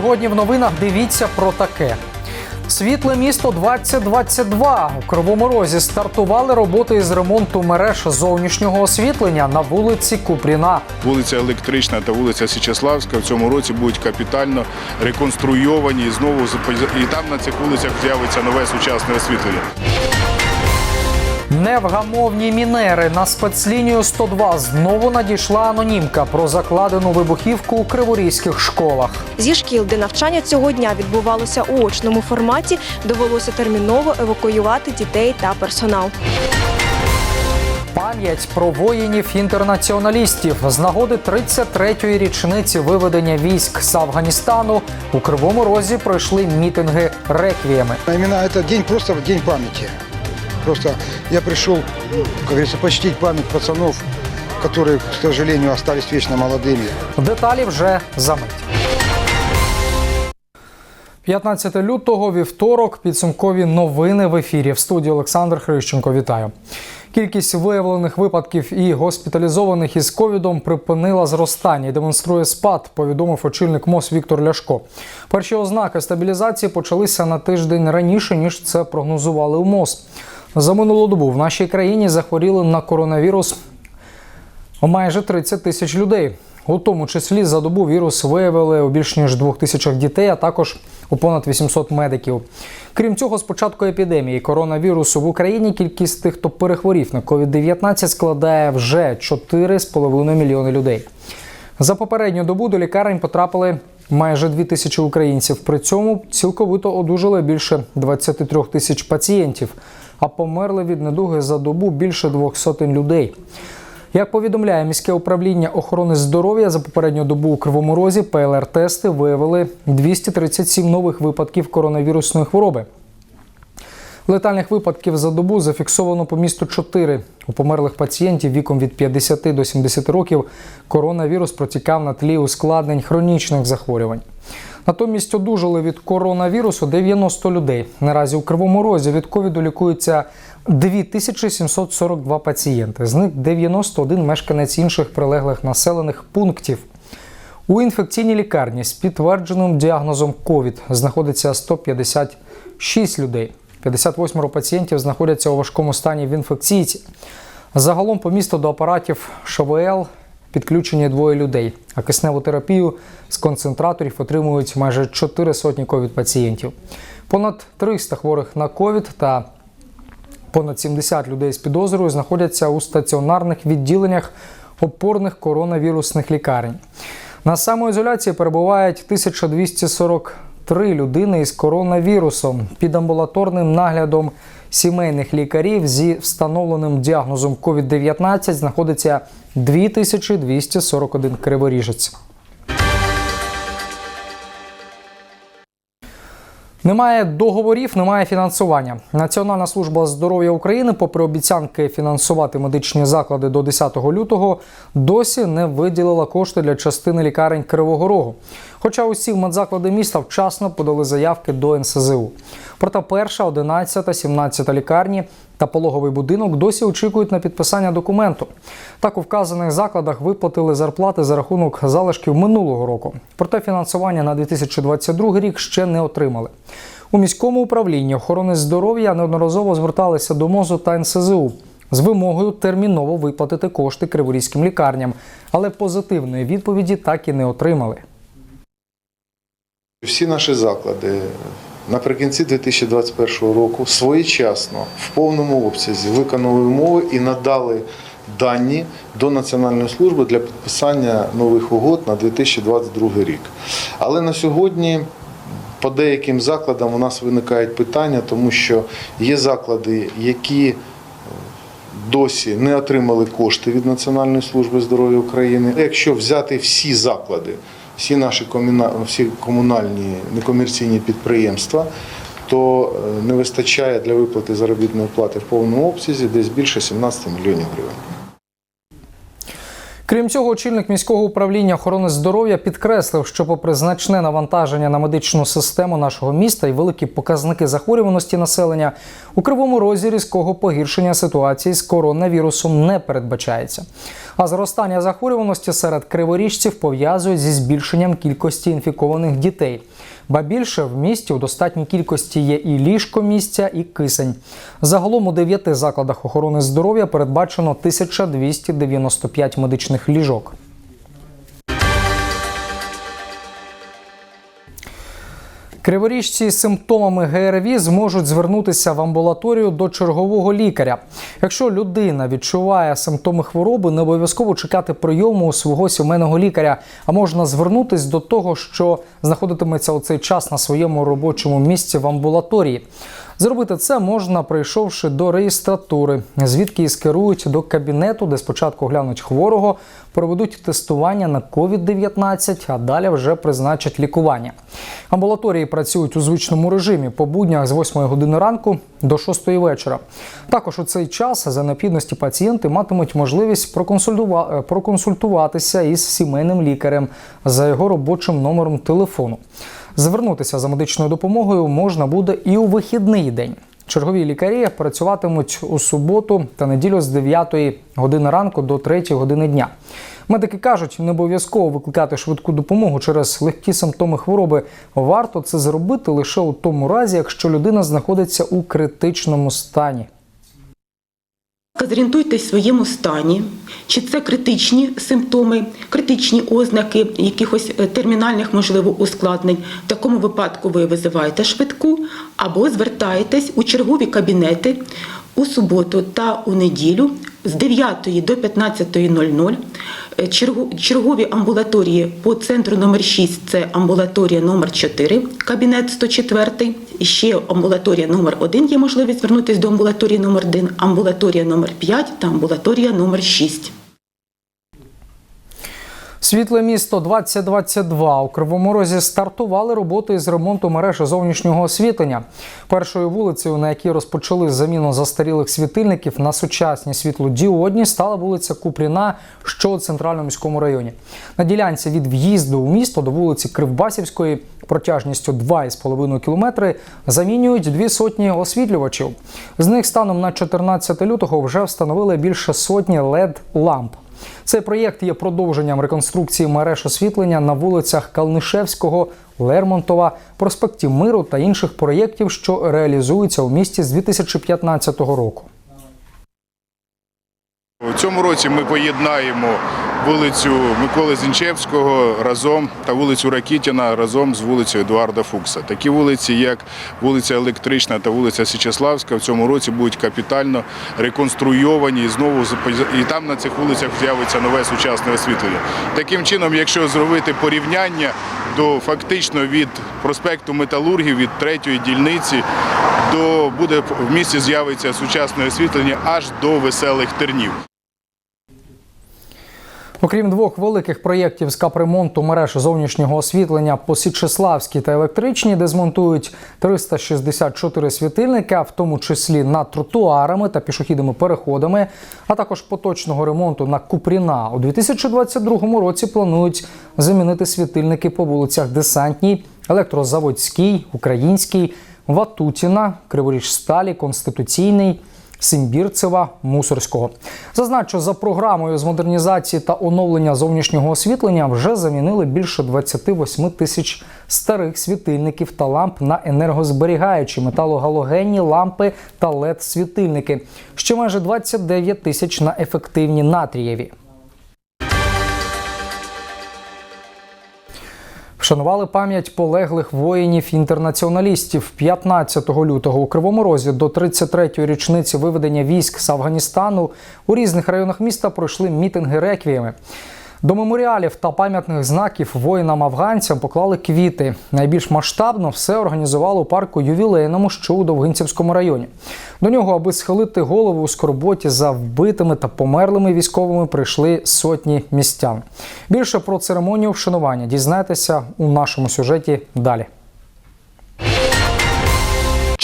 Сьогодні в новинах дивіться про таке. Світле місто 2022 у Кривому Розі стартували роботи із ремонту мереж зовнішнього освітлення на вулиці Купріна. Вулиця Електрична та вулиця Січеславська в цьому році будуть капітально реконструйовані і знову і там на цих вулицях з'явиться нове сучасне освітлення. Невгамовні мінери на спецлінію 102 знову надійшла анонімка про закладену вибухівку у криворізьких школах. Зі шкіл, де навчання цього дня відбувалося у очному форматі, довелося терміново евакуювати дітей та персонал. Пам'ять про воїнів-інтернаціоналістів з нагоди 33-ї річниці виведення військ з Афганістану у Кривому Розі пройшли мітинги реквіями. Именно этот день просто день памяти. Просто я пришел, как говорится, почтить память пацанов, которые, к сожалению, остались вечно молодыми. Деталі вже за мить. 15 лютого, вівторок, підсумкові новини в ефірі. В студії Олександр Хрищенко. Вітаю. Кількість виявлених випадків і госпіталізованих із ковідом припинила зростання і демонструє спад, повідомив очільник МОЗ Віктор Ляшко. Перші ознаки стабілізації почалися на тиждень раніше, ніж це прогнозували у МОЗ. За минулу добу в нашій країні захворіли на коронавірус майже 30 тисяч людей. У тому числі за добу вірус виявили у більш ніж двох тисячах дітей, а також у понад 800 медиків. Крім цього, з початку епідемії коронавірусу в Україні кількість тих, хто перехворів на COVID-19, складає вже 4,5 мільйони людей. За попередню добу до лікарень потрапили майже 2 тисячі українців. При цьому цілковито одужали більше 23 тисяч пацієнтів, а померли від недуги за добу більше двох сотень людей. Як повідомляє міське управління охорони здоров'я, за попередню добу у Кривому Розі ПЛР-тести виявили 237 нових випадків коронавірусної хвороби. Летальних випадків за добу зафіксовано по місту 4. У померлих пацієнтів віком від 50 до 70 років коронавірус протікав на тлі ускладнень хронічних захворювань. Натомість одужали від коронавірусу 90 людей. Наразі у Кривому Розі від ковіду лікуються 2742 пацієнти. З них 91 мешканець інших прилеглих населених пунктів. У інфекційній лікарні з підтвердженим діагнозом ковід знаходиться 156 людей. 58 пацієнтів знаходяться у важкому стані в інфекційці. Загалом по місту до апаратів ШВЛ підключені двоє людей, а кисневу терапію з концентраторів отримують майже 4 сотні ковід-пацієнтів. Понад 300 хворих на ковід та понад 70 людей з підозрою знаходяться у стаціонарних відділеннях опорних коронавірусних лікарень. На самоізоляції перебувають 1243 людини із коронавірусом під амбулаторним наглядом сімейних лікарів зі встановленим діагнозом COVID-19 знаходиться 2241 криворіжець. Немає договорів, немає фінансування. Національна служба здоров'я України, попри обіцянки фінансувати медичні заклади до 10 лютого, досі не виділила кошти для частини лікарень Кривого Рогу. Хоча усі медзаклади міста вчасно подали заявки до НСЗУ. Проте перша, 11, 17 лікарні та пологовий будинок досі очікують на підписання документу. Так у вказаних закладах виплатили зарплати за рахунок залишків минулого року. Проте фінансування на 2022 рік ще не отримали. У міському управлінні охорони здоров'я неодноразово зверталися до МОЗу та НСЗУ з вимогою терміново виплатити кошти криворізьким лікарням, але позитивної відповіді так і не отримали. Всі наші заклади наприкінці 2021 року своєчасно в повному обсязі виконали умови і надали дані до Національної служби для підписання нових угод на 2022 рік. Але на сьогодні по деяким закладам у нас виникають питання, тому що є заклади, які досі не отримали кошти від Національної служби здоров'я України. Якщо взяти всі заклади, всі наші всі комунальні некомерційні підприємства, то е, не вистачає для виплати заробітної плати в повному обсязі десь більше 17 мільйонів гривень. Крім цього, очільник міського управління охорони здоров'я підкреслив, що, попри значне навантаження на медичну систему нашого міста і великі показники захворюваності населення, у кривому розі різкого погіршення ситуації з коронавірусом не передбачається. А зростання захворюваності серед криворіжців пов'язують зі збільшенням кількості інфікованих дітей. Ба більше в місті у достатній кількості є і ліжко місця, і кисень. Загалом у дев'яти закладах охорони здоров'я передбачено 1295 медичних ліжок. Криворіжці з симптомами ГРВІ зможуть звернутися в амбулаторію до чергового лікаря. Якщо людина відчуває симптоми хвороби, не обов'язково чекати прийому у свого сімейного лікаря, а можна звернутись до того, що знаходитиметься у цей час на своєму робочому місці в амбулаторії. Зробити це можна, прийшовши до реєстратури, звідки і скерують до кабінету, де спочатку глянуть хворого, проведуть тестування на COVID-19, а далі вже призначать лікування. Амбулаторії працюють у звичному режимі по буднях з 8 години ранку до 6 вечора. Також у цей час за необхідності пацієнти матимуть можливість проконсультува- проконсультуватися із сімейним лікарем за його робочим номером телефону. Звернутися за медичною допомогою можна буде і у вихідний день. Чергові лікарі працюватимуть у суботу та неділю з 9 години ранку до 3 години дня. Медики кажуть, не обов'язково викликати швидку допомогу через легкі симптоми хвороби. Варто це зробити лише у тому разі, якщо людина знаходиться у критичному стані. Зорієнтуйтесь в своєму стані, чи це критичні симптоми, критичні ознаки якихось е, термінальних, можливо, ускладнень. В такому випадку ви визиваєте швидку або звертаєтесь у чергові кабінети у суботу та у неділю з 9 до 15.00. Е, Чергові амбулаторії по центру номер 6 це амбулаторія номер 4, кабінет 104. Ще амбулаторія номер 1 є можливість звернутися до амбулаторії номер 1, амбулаторія номер 5 та амбулаторія номер 6. Світле місто 2022 у Кривому Розі стартували роботи з ремонту мережі зовнішнього освітлення. Першою вулицею, на якій розпочали заміну застарілих світильників на сучасні світлодіодні, стала вулиця Купріна, що у центральному міському районі. На ділянці від в'їзду у місто до вулиці Кривбасівської протяжністю 2,5 кілометри замінюють дві сотні освітлювачів. З них станом на 14 лютого вже встановили більше сотні led ламп. Цей проєкт є продовженням реконструкції мереж освітлення на вулицях Калнишевського, Лермонтова, проспекті Миру та інших проєктів, що реалізуються у місті з 2015 року. У цьому році ми поєднаємо вулицю Миколи Зінчевського разом та вулицю Ракітіна разом з вулицею Едуарда Фукса. Такі вулиці, як вулиця Електрична та вулиця Січеславська, в цьому році будуть капітально реконструйовані і знову і там на цих вулицях з'явиться нове сучасне освітлення. Таким чином, якщо зробити порівняння, то фактично від проспекту Металургів, від третьої дільниці до буде в місті з'явиться сучасне освітлення аж до веселих тернів. Окрім двох великих проєктів з капремонту мереж зовнішнього освітлення по Січеславській та електричній, де змонтують 364 світильника, в тому числі над тротуарами та пішохідними переходами, а також поточного ремонту на Купріна. У 2022 році планують замінити світильники по вулицях Десантній, Електрозаводській, Українській, Ватутіна, Криворіжсталі, Конституційний. Симбірцева, Мусорського. Зазначу, за програмою з модернізації та оновлення зовнішнього освітлення вже замінили більше 28 тисяч старих світильників та ламп на енергозберігаючі металогалогенні лампи та led світильники ще майже 29 тисяч на ефективні натрієві. Вшанували пам'ять полеглих воїнів-інтернаціоналістів 15 лютого у Кривому Розі до 33-ї річниці виведення військ з Афганістану у різних районах міста пройшли мітинги реквіями. До меморіалів та пам'ятних знаків воїнам-афганцям поклали квіти. Найбільш масштабно все організували у парку ювілейному, що у Довгинцівському районі. До нього, аби схилити голову у скорботі за вбитими та померлими військовими, прийшли сотні містян. Більше про церемонію вшанування дізнайтеся у нашому сюжеті далі.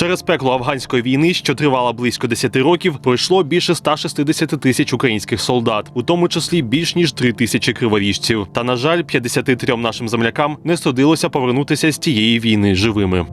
Через пекло афганської війни, що тривала близько 10 років, пройшло більше 160 тисяч українських солдат, у тому числі більш ніж 3 тисячі криворіжців. Та на жаль, 53 нашим землякам не судилося повернутися з тієї війни живими.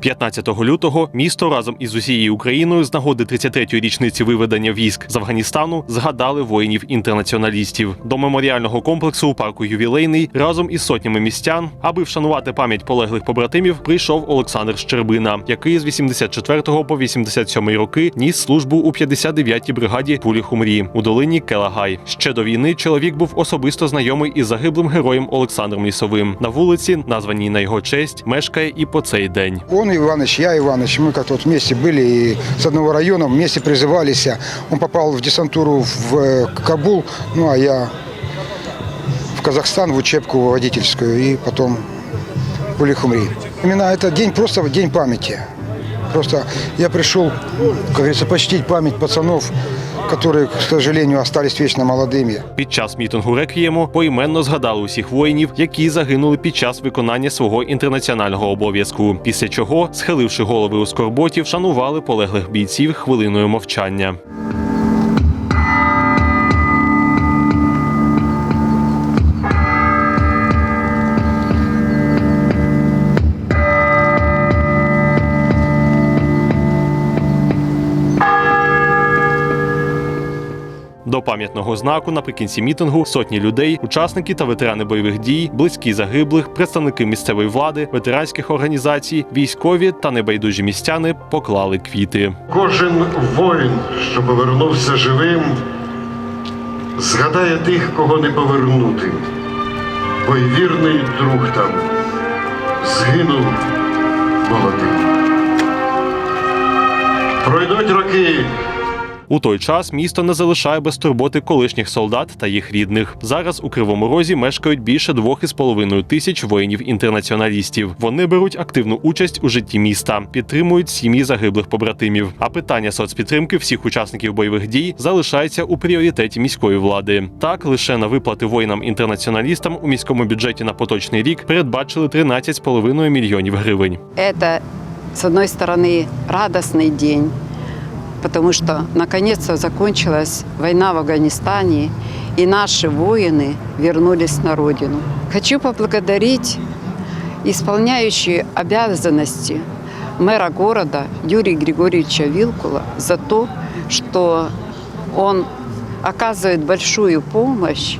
15 лютого місто разом із усією Україною з нагоди 33-ї річниці виведення військ з Афганістану згадали воїнів-інтернаціоналістів. До меморіального комплексу у парку Ювілейний разом із сотнями містян, аби вшанувати пам'ять полеглих побратимів, прийшов Олександр Щербина, який з 84 по 87 роки ніс службу у 59-й бригаді пулі Хумрі у долині Келагай. Ще до війни чоловік був особисто знайомий із загиблим героєм Олександром Лісовим. На вулиці, названій на його честь, мешкає і по цей день. Он Иваныч, я Иваныч, мы как-то вот вместе были и с одного района вместе призывались. Он попал в десантуру в э, Кабул, ну а я в Казахстан в учебку водительскую и потом в Пулихумри. Именно этот день просто день памяти. Просто я пришел, как говорится, почтить память пацанов, которые, к сожалению, остались вечно молодыми. Під час мітингу реквієму поіменно згадали усіх воїнів, які загинули під час виконання свого інтернаціонального обов'язку. Після чого, схиливши голови у скорботі, вшанували полеглих бійців хвилиною мовчання. До пам'ятного знаку наприкінці мітингу сотні людей, учасники та ветерани бойових дій, близькі загиблих, представники місцевої влади, ветеранських організацій, військові та небайдужі містяни поклали квіти. Кожен воїн, що повернувся живим, згадає тих, кого не повернути, бо й вірний друг там згинув молодим. Пройдуть роки, У той час місто не залишає без турботи колишніх солдат та їх рідних. Зараз у Кривому Розі мешкають більше двох із половиною тисяч воїнів-інтернаціоналістів. Вони беруть активну участь у житті міста, підтримують сім'ї загиблих побратимів. А питання соцпідтримки всіх учасників бойових дій залишається у пріоритеті міської влади. Так лише на виплати воїнам-інтернаціоналістам у міському бюджеті на поточний рік передбачили 13,5 мільйонів гривень. Это, с одной стороны, радостный день, Потому что наконец-то закончилась война в Афганистане, и наши воины вернулись на родину. Хочу поблагодарить исполняющие обязанности мэра города Юрия Григорьевича Вилкула за то, что он оказывает большую помощь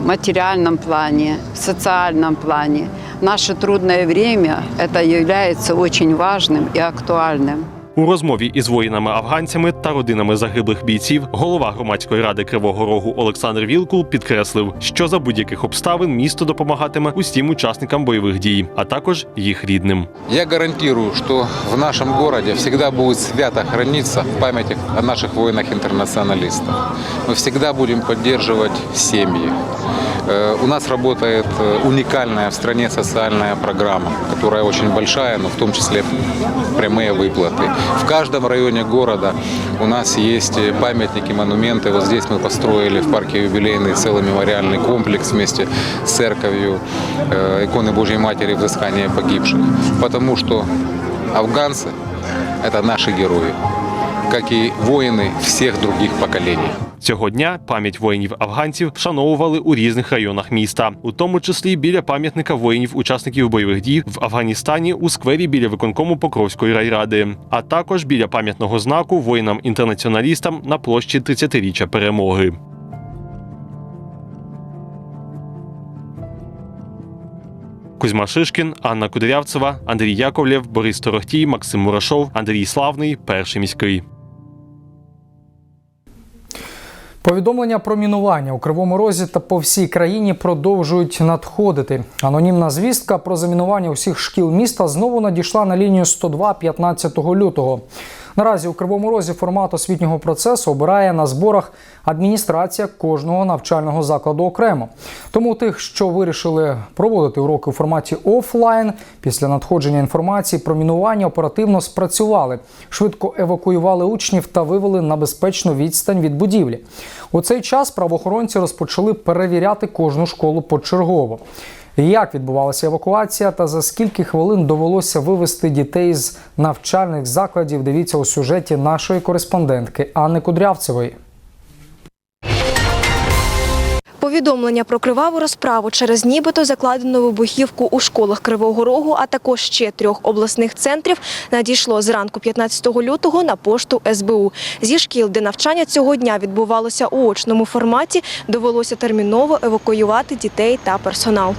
в материальном плане, в социальном плане. В наше трудное время это является очень важным и актуальным. У розмові із воїнами-афганцями та родинами загиблих бійців голова громадської ради Кривого Рогу Олександр Вілкул підкреслив, що за будь-яких обставин місто допомагатиме усім учасникам бойових дій, а також їх рідним. Я гарантирую, что в нашем городе всегда будет свято храниться память о наших воинах-интернационалистах. Мы всегда будем поддерживать семьи. Э, У нас работает э, уникальная в стране социальная программа, которая очень большая, но в том числе прямые выплаты. В каждом районе города у нас есть э, памятники, монументы. Вот здесь мы построили в парке юбилейный целый мемориальный комплекс вместе с церковью иконы Божьей Матери взыскания погибших. Потому что афганцы – это наши герои, как и воины всех других поколений. Цього дня пам'ять воїнів-афганців вшановували у різних районах міста, у тому числі біля пам'ятника воїнів-учасників бойових дій в Афганістані у сквері біля виконкому Покровської райради, а також біля пам'ятного знаку воїнам-інтернаціоналістам на площі 30-річчя перемоги. Кузьма Шишкін, Анна Кудрявцева, Андрій Яковлєв, Борис Торохтій, Максим Мурашов, Андрій Славний, перший міський. Повідомлення про мінування у Кривому Розі та по всій країні продовжують надходити. Анонімна звістка про замінування усіх шкіл міста знову надійшла на лінію 102 15 лютого. Наразі у Кривому Розі формат освітнього процесу обирає на зборах адміністрація кожного навчального закладу окремо. Тому тих, що вирішили проводити уроки у форматі офлайн, після надходження інформації про мінування оперативно спрацювали, швидко евакуювали учнів та вивели на безпечну відстань від будівлі. У цей час правоохоронці розпочали перевіряти кожну школу почергово. Як відбувалася евакуація та за скільки хвилин довелося вивести дітей з навчальних закладів? Дивіться у сюжеті нашої кореспондентки Анни Кудрявцевої. Повідомлення про криваву розправу через нібито закладену вибухівку у школах Кривого Рогу, а також ще трьох обласних центрів, надійшло зранку 15 лютого на пошту СБУ. Зі шкіл, де навчання цього дня відбувалося у очному форматі, довелося терміново евакуювати дітей та персонал.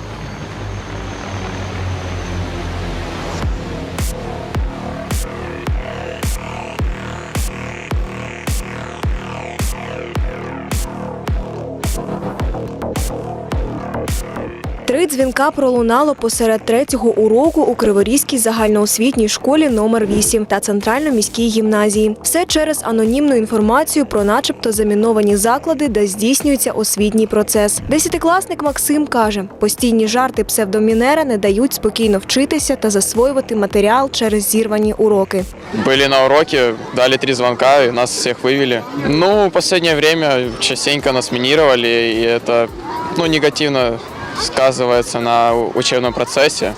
дзвінка пролунало посеред третього уроку у Криворізькій загальноосвітній школі номер 8 та центрально-міській гімназії. Все через анонімну інформацію про начебто заміновані заклади, де здійснюється освітній процес. Десятикласник Максим каже, постійні жарти псевдомінера не дають спокійно вчитися та засвоювати матеріал через зірвані уроки. Были на уроке, дали три звонка и нас всех вывели. Ну, в последнее время частенько нас минировали, и это ну, негативно сказывается на учебном процессе.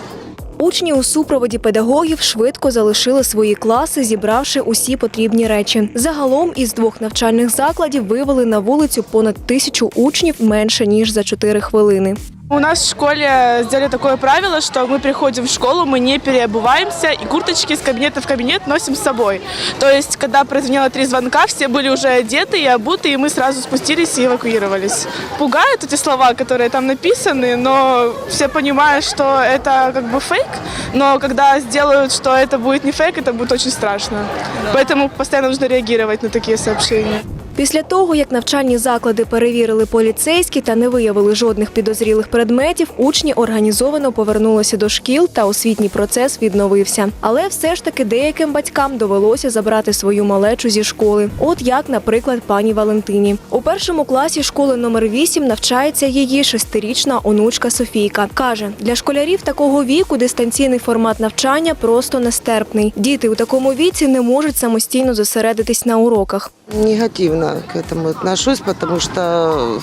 Учні у супроводі педагогів швидко залишили свої класи, зібравши усі потрібні речі. Загалом із двох навчальних закладів вивели на вулицю понад тисячу учнів менше ніж за 4 хвилини. У нас в школе сделали такое правило, что мы приходим в школу, мы не переобуваемся и курточки из кабинета в кабинет носим с собой. То есть, когда прозвенело три звонка, все были уже одеты и обуты, и мы сразу спустились и эвакуировались. Пугают эти слова, которые там написаны, но все понимают, что это как бы фейк, но когда сделают, что это будет не фейк, это будет очень страшно. Поэтому постоянно нужно реагировать на такие сообщения. Після того, як навчальні заклади перевірили поліцейські та не виявили жодних підозрілих предметів, учні організовано повернулися до шкіл та освітній процес відновився. Але все ж таки деяким батькам довелося забрати свою малечу зі школи. От як, наприклад, пані Валентині. У першому класі школи номер 8 навчається її шестирічна онучка Софійка. Каже, для школярів такого віку дистанційний формат навчання просто нестерпний. Діти у такому віці не можуть самостійно зосередитись на уроках. Негативно к этому отношусь, потому что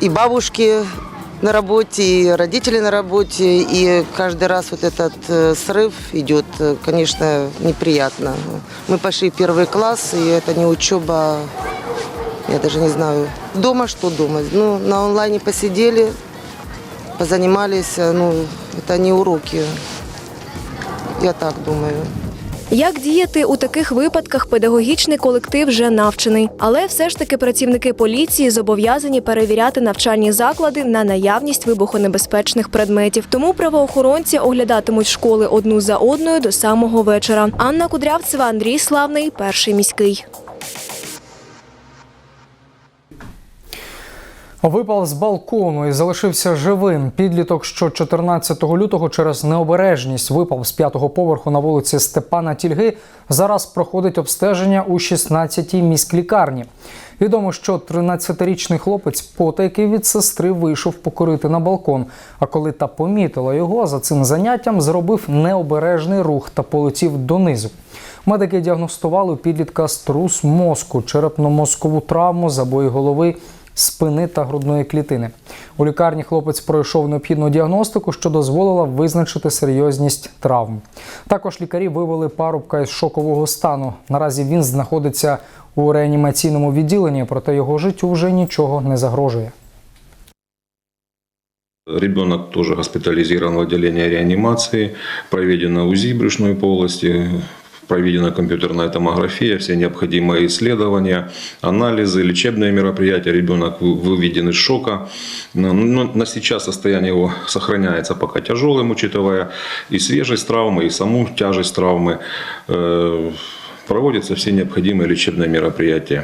и бабушки на работе, и родители на работе, и каждый раз вот этот э, срыв идет, э, конечно, неприятно. Мы пошли в первый класс, и это не учеба, я даже не знаю. Дома что дома? Ну, на онлайне посидели, позанимались, э, ну, это не уроки. Я так думаю. Як діяти у таких випадках педагогічний колектив вже навчений, але все ж таки працівники поліції зобов'язані перевіряти навчальні заклади на наявність вибухонебезпечних предметів. Тому правоохоронці оглядатимуть школи одну за одною до самого вечора. Анна Кудрявцева, Андрій Славний, перший міський. Випав з балкону і залишився живим. Підліток, що 14 лютого через необережність випав з п'ятого поверху на вулиці Степана Тільги. Зараз проходить обстеження у 16-й міськлікарні. Відомо, що 13-річний хлопець потайки від сестри вийшов покорити на балкон. А коли та помітила його, за цим заняттям зробив необережний рух та полетів донизу. Медики діагностували у підлітка струс мозку, черепно-мозкову травму, забої голови спини та грудної клітини. У лікарні хлопець пройшов необхідну діагностику, що дозволила визначити серйозність травм. Також лікарі вивели парубка із шокового стану. Наразі він знаходиться у реанімаційному відділенні, проте його життю вже нічого не загрожує. Ребенок тоже госпитализирован в отделение реанимации, проведено УЗИ брюшной полости, проведена компьютерная томография, все необходимые исследования, анализы, лечебные мероприятия. Ребенок вы- выведен из шока. Но но на сейчас состояние его сохраняется пока тяжелым, учитывая и свежесть травмы, и саму тяжесть травмы. Э, Проводятся все необходимые лечебные мероприятия.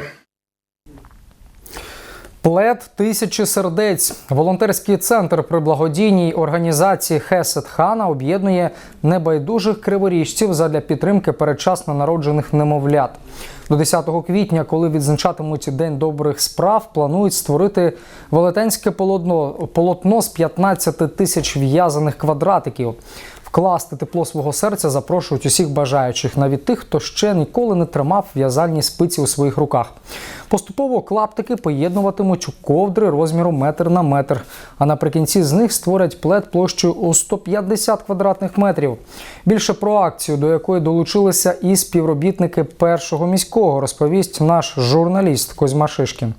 Плед тисячі сердець. Волонтерський центр при благодійній організації Хесет Хана об'єднує небайдужих криворіжців задля підтримки передчасно народжених немовлят. До 10 квітня, коли відзначатимуть День добрих справ, планують створити велетенське полотно, полотно з 15 тисяч в'язаних квадратиків. Вкласти тепло свого серця запрошують усіх бажаючих, навіть тих, хто ще ніколи не тримав в'язальні спиці у своїх руках. Поступово клаптики поєднуватимуть у ковдри розміру метр на метр. А наприкінці з них створять плед площею у 150 квадратних метрів. Більше про акцію, до якої долучилися і співробітники першого міського, розповість наш журналіст Козьма Шишкін.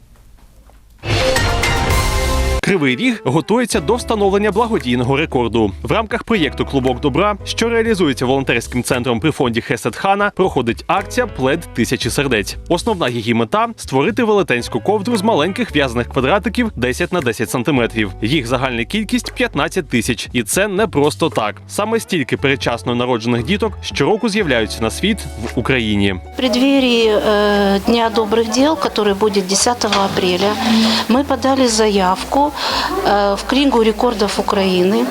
Кривий ріг готується до встановлення благодійного рекорду. В рамках проєкту Клубок добра, що реалізується волонтерським центром при фонді Хесетхана, проходить акція Плед тисячі сердець. Основна її мета створити велетенську ковдру з маленьких в'язаних квадратиків 10 на 10 сантиметрів. Їх загальна кількість 15 тисяч, і це не просто так. Саме стільки передчасно народжених діток щороку з'являються на світ в Україні. В преддверии э, Дня добрых дел, который будет 10 апреля, мы подали заявку э, в Книгу рекордов Украины.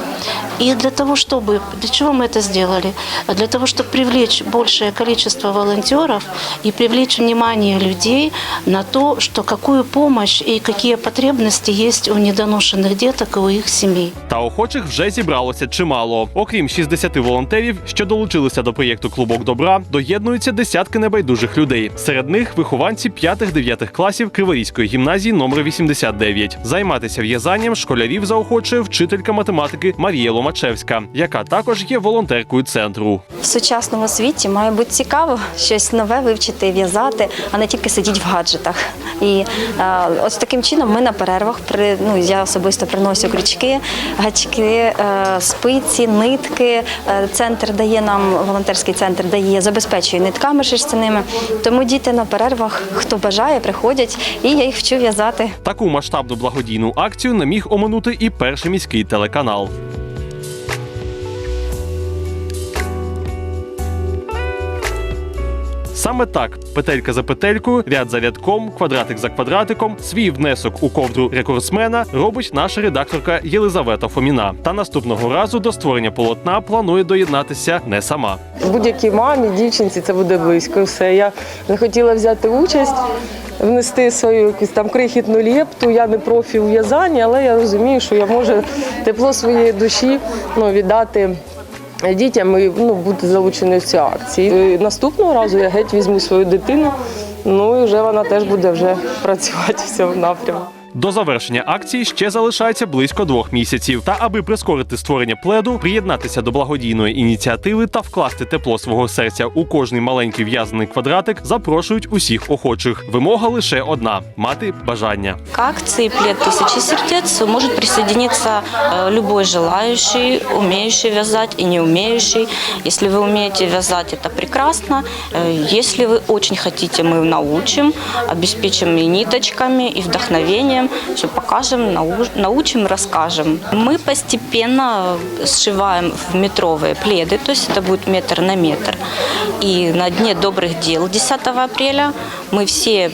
И для того, чтобы... Для чего мы это сделали? Для того, чтобы привлечь большее количество волонтеров и привлечь внимание людей на то, что какую помощь и какие потребности есть у недоношенных деток и у их семей. Та охочих вже зібралося чимало. Окрім 60 волонтерів, що долучилися до проєкту Клубок добра, доєднуються десятки небайдужих людей. Серед них вихованці 5-9 класів Криворізької гімназії номер 89. Займатися в'язанням школярів заохочує вчителька математики Марія Ломачевська, яка також є волонтеркою центру. В сучасному світі має бути цікаво щось нове вивчити, в'язати, а не тільки сидіти в гаджетах. І е, ось таким чином ми на перервах при ну я особисто приношу крючки, гачки, е, спиці, нитки. Е, Центр дає нам волонтерський центр дає, забезпечує нитками шерстяними. Тому діти на перервах, хто бажає, приходять, і я їх вчу в'язати. Таку масштабну благодійну акцію не міг оминути і перший міський телеканал. Саме так, петелька за петелькою, ряд за рядком, квадратик за квадратиком, свій внесок у ковдру рекордсмена робить наша редакторка Єлизавета Фоміна. Та наступного разу до створення полотна планує доєднатися не сама. Будь-якій мамі, дівчинці це буде близько. Все. Я захотіла взяти участь, внести свою якусь там крихітну лепту. Я не профі у в'язанні, але я розумію, що я можу тепло своєї душі ну, віддати. Дітям і ну, бути залученою в ці акції. І наступного разу я геть візьму свою дитину, ну і вже вона теж буде вже працювати в цьому напрямку. До завершення акції ще залишається близько двох місяців. Та аби прискорити створення пледу, приєднатися до благодійної ініціативи та вкласти тепло свого серця у кожний маленький в'язаний квадратик, запрошують усіх охочих. Вимога лише одна мати бажання. К акции «Плед тысячи сердец» может присоединиться э, любой желающий, умеющий вязать и не умеющий. Если вы умеете вязать, это прекрасно. Э, Если вы очень хотите, мы научим, обеспечим и ниточками, и вдохновением, все покажем, нау- научим, расскажем. Мы постепенно сшиваем в метровые пледы, то есть это будет метр на метр. И на Дне добрых дел 10 апреля мы все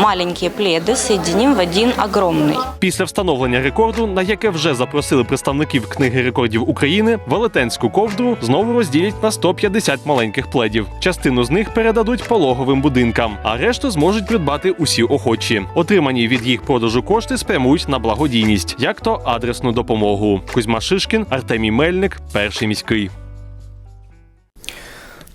маленькие пледы соединим в один огромный. Після встановлення рекорду, на яке вже запросили представників книги рекордів України, велетенську ковдру знову розділять на 150 маленьких пледів. Частину з них передадуть пологовим будинкам, а решту зможуть придбати усі охочі. Отримані від їх продажу кошти спрямують на благодійність, як то адресну допомогу. Кузьма Шишкін, Артемій Мельник, перший міський.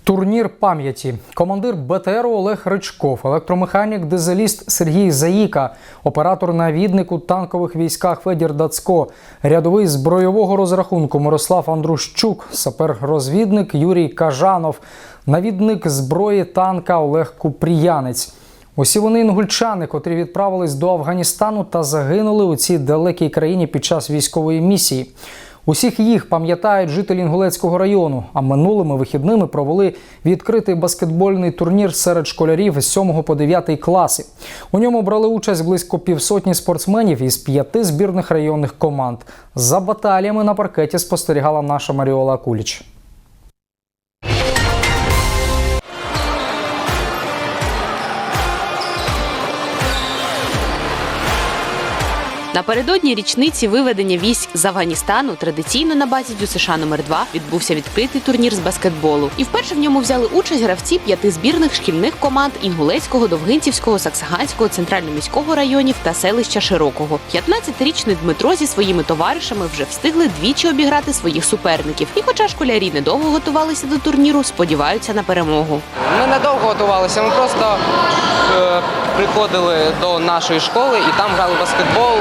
Турнір пам'яті. Командир БТРу Олег Ричков, електромеханік, дизеліст Сергій Заїка, оператор навідник у танкових військах Федір Дацько, рядовий збройового розрахунку Мирослав Андрущук, сапер-розвідник Юрій Кажанов, навідник зброї танка Олег Купріянець. Усі вони інгульчани, котрі відправились до Афганістану та загинули у цій далекій країні під час військової місії. Усіх їх пам'ятають жителі Інгулецького району, а минулими вихідними провели відкритий баскетбольний турнір серед школярів з 7 по 9 класи. У ньому брали участь близько півсотні спортсменів із п'яти збірних районних команд. За баталіями на паркеті спостерігала наша Маріола Куліч. Напередодні річниці виведення військ з Афганістану традиційно на базі ДЮСШ номер 2 відбувся відкритий турнір з баскетболу. І вперше в ньому взяли участь гравці п'яти збірних шкільних команд Інгулецького, Довгинцівського, Саксаганського, центрально-міського районів та селища Широкого. 15-річний Дмитро зі своїми товаришами вже встигли двічі обіграти своїх суперників. І, хоча школярі недовго готувалися до турніру, сподіваються на перемогу. Ми недовго готувалися. Ми просто е, приходили до нашої школи і там грали баскетбол.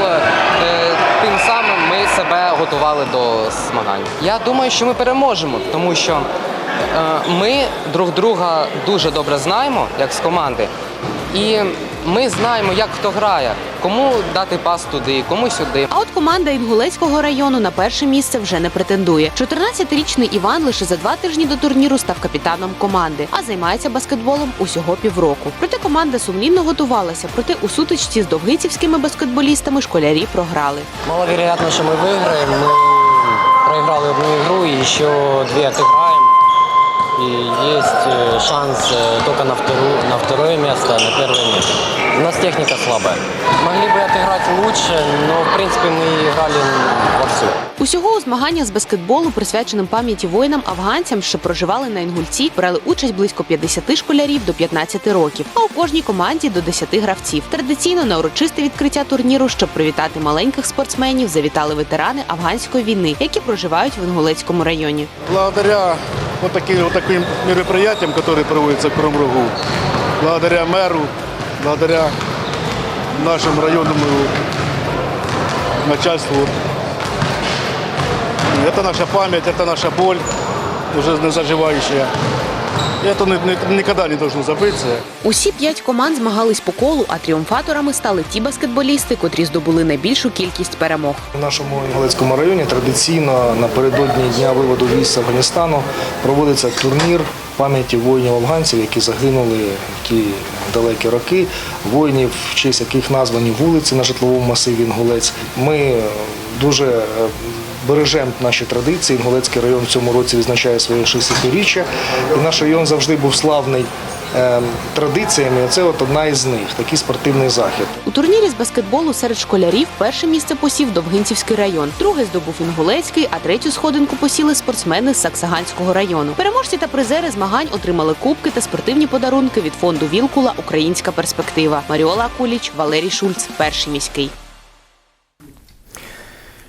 Е, тим самим ми себе готували до змагань. Я думаю, що ми переможемо, тому що е, ми друг друга дуже добре знаємо, як з команди. І ми знаємо, як хто грає. кому дати пас туди, кому сюди. А от команда Інгулецького району на перше місце вже не претендує. 14-річний Іван лише за два тижні до турніру став капітаном команди, а займається баскетболом усього півроку. Проте команда сумлінно готувалася. Проте у сутичці з довгинцівськими баскетболістами школярі програли. Маловероятно, что мы выиграем. Мы проиграли одну игру и еще две отыграем. И есть э, шанс э, только на, вторую, на второе место, на первое место. У нас техника слабая. Могли бы отыграть лучше, но в принципе мы играли вовсю. Усього у змаганнях з баскетболу, присвяченим пам'яті воїнам-афганцям, що проживали на Інгульці, брали участь близько 50 школярів до 15 років, а у кожній команді до 10 гравців. Традиційно на урочисте відкриття турніру, щоб привітати маленьких спортсменів, завітали ветерани афганської війни, які проживають в Інгулецькому районі. Благодаря вот таким, вот таким мероприятиям, которые проводятся в Кривом Рогу, благодаря мэру, благодаря нашему районному начальству, это наша память, это наша боль, уже не заживающая. И это ни- ни- никогда не должно забыться. Усі п'ять команд змагались по колу, а тріумфаторами стали ті баскетболісти, котрі здобули найбільшу кількість перемог. У нашому Інгулецькому районі традиційно напередодні дня виводу військ з Афганістану проводиться турнір пам'яті воїнів-афганців, які загинули в ті далекі роки, воїнів, в честь яких названі вулиці на житловому масиві Інгулець. Ми е, дуже е, бережемо наші традиції. Інгулецький район в цьому році відзначає своє 60-річчя. І наш район завжди був славний традиціями. Це от одна із них, такий спортивний захід. У турнірі з баскетболу серед школярів перше місце посів Довгинцівський район, друге здобув Інгулецький, а третю сходинку посіли спортсмени з Саксаганського району. Переможці та призери змагань отримали кубки та спортивні подарунки від фонду Вілкула Українська перспектива. Маріола Куліч, Валерій Шульц, перший міський.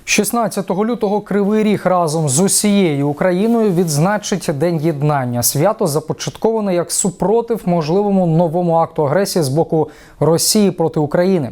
16 лютого Кривий Ріг разом з усією Україною відзначить День єднання. Свято започатковане як супротив можливому новому акту агресії з боку Росії проти України.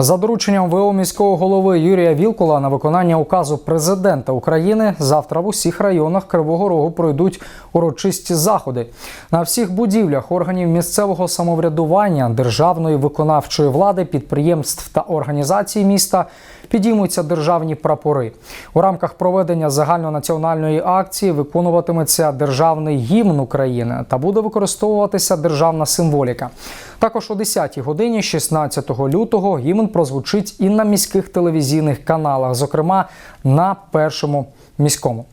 За дорученням ВО міського голови Юрія Вілкула на виконання указу президента України завтра в усіх районах Кривого Рогу пройдуть урочисті заходи. На всіх будівлях органів місцевого самоврядування, державної виконавчої влади, підприємств та організацій міста підіймуться державні прапори. У рамках проведення загальнонаціональної акції виконуватиметься державний гімн України та буде використовуватися державна символіка. Також о 10-й годині, 16 лютого, гімн прозвучить і на міських телевізійних каналах, зокрема на першому міському.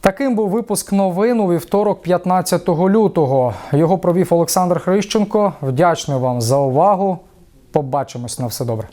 Таким був випуск новин у вівторок, 15 лютого. Його провів Олександр Хрищенко. Вдячний вам за увагу. Побачимось на все добре.